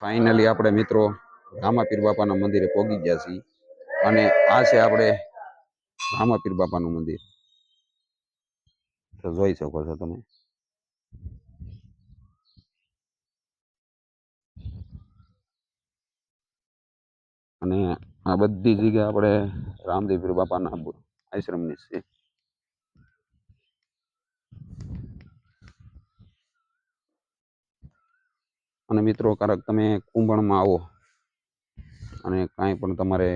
Finally આપણે મિત્રો રામાપીર બાપાના મંદિરે પહોંચી ગયા છીએ. અને આ છે આપણે રામાપીર બાપાનું મંદિર. તો જોઈ શકો છો તમે. અને આ બધી જગ્યા આપણે રામદેવપીર બાપાના આશ્રમની છે. અને મિત્રો ક્યારેક તમે કુંભણમાં આવો. અને કાંઈ પણ તમારે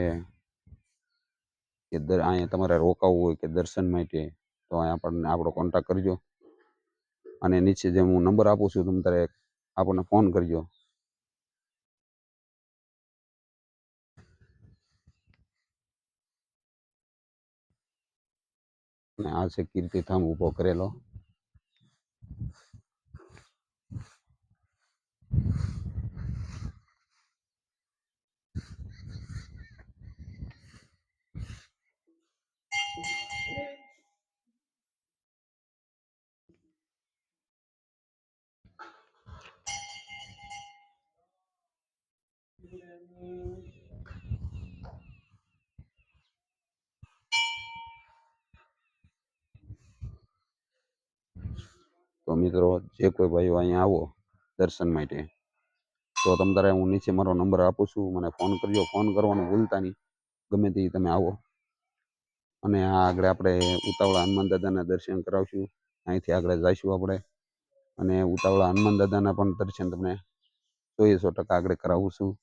કે દર અહીંયા તમારે રોકાવું હોય કે દર્શન માટે, તો અહીંયા આપણને આપણો કોન્ટેક્ટ કરજો. અને નીચે જે હું નંબર આપું છું, તમે તારે આપણને ફોન કરજો. આ છે કીર્તિધામ ઊભો કરેલો. તો મિત્રો, જે કોઈ ભાઈઓ અહીંયા આવો દર્શન માટે, તો તમ તારે હું નીચે મારો નંબર આપું છું. મને ફોન કરજો. ફોન કરવાનું ભૂલતા નહીં. ગમે તે તમે આવો. અને આ આગળ આપણે ઉતાવળા હનુમાન દાદાના દર્શન કરાવશું. અહીંથી આગળ જઈશું આપણે. અને ઉતાવળા હનુમાન દાદાના પણ દર્શન તમને સો સો ટકા આગળ કરાવું છું.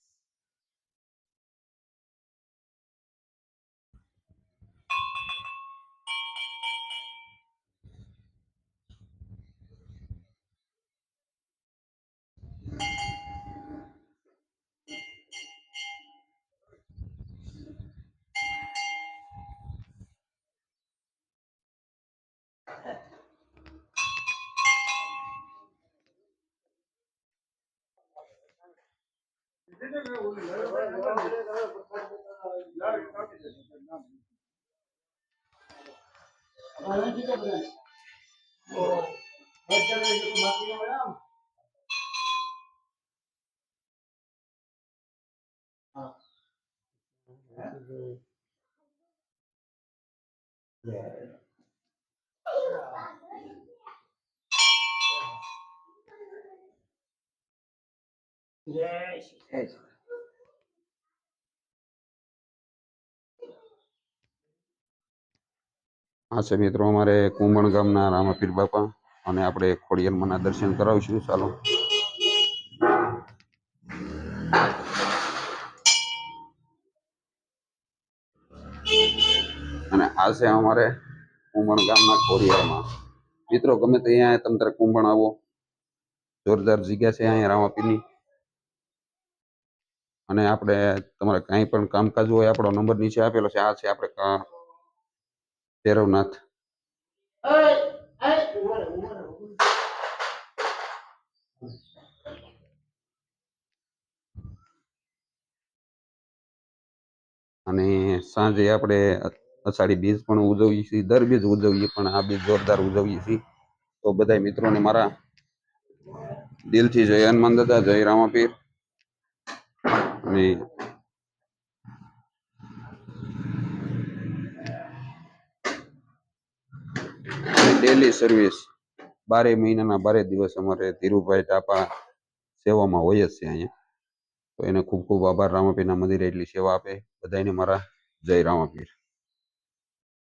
Yeah. આ છે મિત્રો અમારે કુંભણ ગામના રામાપીર બાપા અને આપણે ખોડિયારમાંના દર્શન કરાવીશું. ચાલો. અને આ છે અમારે કુંભણ ગામના ખોડિયારમાં મિત્રો ગમે તે અહીંયા તમે તારે કુંભણ આવો. જોરદાર જગ્યા છે અહીંયા રામાપીરની. અને આપણે તમારે કાંઈ પણ કામકાજ હોય, આપણો નંબર નીચે આપેલો છે. આ છે આપણે ભૈરવનાથ. અને સાંજે આપણે અષાઢી બીજ પણ ઉજવીએ છીએ, દર બીજ ઉજવીએ, પણ આ બીજ જોરદાર ઉજવીએ છીએ. તો બધા મિત્રોને મારા દિલથી જય હનુમાન દાદા, જય રામાપીર. અને ડેલી સર્વિસ બારે મહિનાના બારે દિવસ અમારે ધીરુભાઈ ટાપા સેવામાં હોય જ છે અહીંયા. તો એને ખૂબ ખૂબ આભાર, રામાપીરના મંદિરે એટલી સેવા આપે. બધાને મારા જય રામાપીર.